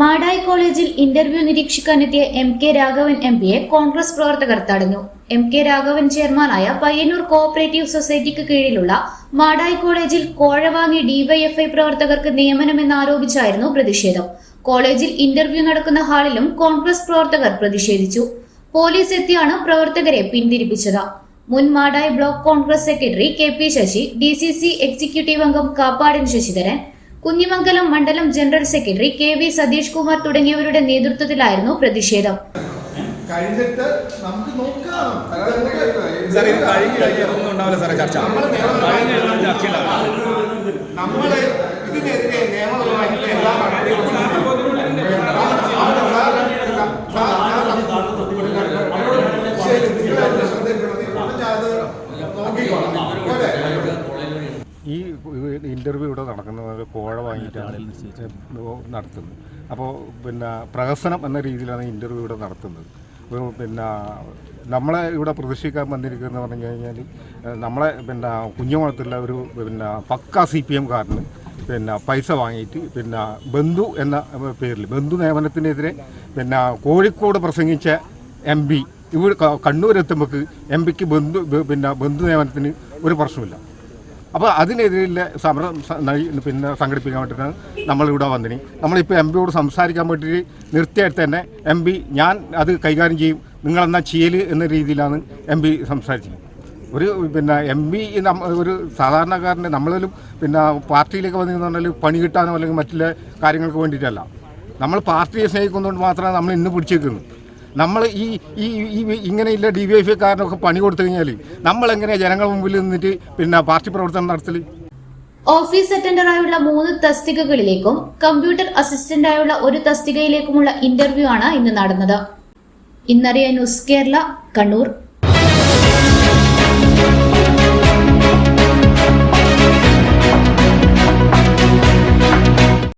മാടായി കോളേജിൽ ഇന്റർവ്യൂ നിരീക്ഷിക്കാനെത്തിയ M K Raghavan M പിയെ കോൺഗ്രസ് പ്രവർത്തകർ തടഞ്ഞു. എം കെ രാഘവൻ ചെയർമാനായ പയ്യന്നൂർ കോഓപ്പറേറ്റീവ് സൊസൈറ്റിക്ക് കീഴിലുള്ള മാടായി കോളേജിൽ കോഴ വാങ്ങി ഡിവൈഎഫ്ഐ പ്രവർത്തകർക്ക് നിയമനമെന്നാരോപിച്ചായിരുന്നു പ്രതിഷേധം. കോളേജിൽ ഇന്റർവ്യൂ നടക്കുന്ന ഹാളിലും കോൺഗ്രസ് പ്രവർത്തകർ പ്രതിഷേധിച്ചു. പോലീസ് എത്തിയാണ് പ്രവർത്തകരെ പിന്തിരിപ്പിച്ചത്. മുൻ Madayi block Congress secretary K P Sasi D C C executive അംഗം കാപ്പാടൻ ശശിധരൻ കുഞ്ഞിമംഗലം മണ്ഡലം general secretary K V Satheesh Kumar തുടങ്ങിയവരുടെ നേതൃത്വത്തിലായിരുന്നു പ്രതിഷേധം. കഴിഞ്ഞിട്ട് നമുക്ക് നോക്കാം. സാർ ഇത് കഴിഞ്ഞ് കഴിഞ്ഞാൽ ഒന്നും ഉണ്ടാവില്ല സാറേ ചർച്ച. നമ്മൾ ഇതിനെതിരെ നിയമപരമായിട്ട് എല്ലാ? ഈ ഇന്റർവ്യൂ ഇവിടെ നടക്കുന്നത്. കോഴ വാങ്ങിയിട്ടാണ് നടത്തുന്നത് അപ്പോൾ പിന്നെ പ്രഹസനം എന്ന രീതിയിലാണ് ഇന്റർവ്യൂ ഇവിടെ നടത്തുന്നത്. അപ്പോൾ പിന്നെ നമ്മളെ ഇവിടെ പ്രതീക്ഷിക്കാൻ വന്നിരിക്കുന്നത് പറഞ്ഞു കഴിഞ്ഞാൽ നമ്മളെ പിന്നെ കുഞ്ഞുമുളത്തുള്ള ഒരു പിന്നെ പക്ക സി പി എംകാരന് പിന്നെ പൈസ വാങ്ങിയിട്ട് പിന്നെ ബന്ധു എന്ന പേരിൽ ബന്ധു നിയമനത്തിനെതിരെ പിന്നെ കോഴിക്കോട് പ്രസംഗിച്ച എം പി ഇവിടെ കണ്ണൂരെത്തുമ്പോൾക്ക് കണ്ണൂരെത്തുമ്പോൾ എം പിക്ക് ബന്ധു പിന്നെ ബന്ധു നിയമനത്തിന് ഒരു പ്രശ്നമില്ല അപ്പോൾ അതിനെതിരെ സമരം പിന്നെ സംഘടിപ്പിക്കാൻ വേണ്ടിയിട്ടാണ് നമ്മളിവിടെ വന്നിനി. നമ്മളിപ്പോൾ എം പിയോട് സംസാരിക്കാൻ വേണ്ടിയിട്ട് നിർത്തിയായിട്ട് തന്നെ എം പി ഞാൻ അത് കൈകാര്യം ചെയ്യും. നിങ്ങളെന്നാ ചെയ്യൽ എന്ന രീതിയിലാണ് എം പി സംസാരിച്ചത്. ഒരു പിന്നെ എം പി ഒരു സാധാരണക്കാരന്റെ നമ്മളിലും പിന്നെ പാർട്ടിയിലേക്ക് വന്നിരുന്നു പറഞ്ഞാൽ പണി കിട്ടാനോ അല്ലെങ്കിൽ മറ്റുള്ള കാര്യങ്ങൾക്ക് വേണ്ടിയിട്ടല്ല. നമ്മൾ പാർട്ടിയെ സ്നേഹിക്കുന്നതുകൊണ്ട് മാത്രമാണ് നമ്മൾ ഇന്ന് പിടിച്ചേക്കുന്നത്. നമ്മൾ ഈ ഈ ഇങ്ങനെയുള്ള ഡി വൈ എഫ് കാരനൊക്കെ പണി കൊടുത്തു കഴിഞ്ഞാൽ നമ്മൾ എങ്ങനെയാണ് ജനങ്ങൾ മുമ്പിൽ നിന്നിട്ട് പിന്നെ പാർട്ടി പ്രവർത്തനം നടത്തൽ ഓഫീസ് അറ്റൻഡറായുള്ള മൂന്ന് തസ്തികകളിലേക്കും കമ്പ്യൂട്ടർ അസിസ്റ്റന്റായുള്ള ഒരു തസ്തികയിലേക്കുമുള്ള ഇന്റർവ്യൂ ആണ് ഇന്ന് നടന്നത്. ഇന്നറിയ ന്യൂസ് കേരള കണ്ണൂർ.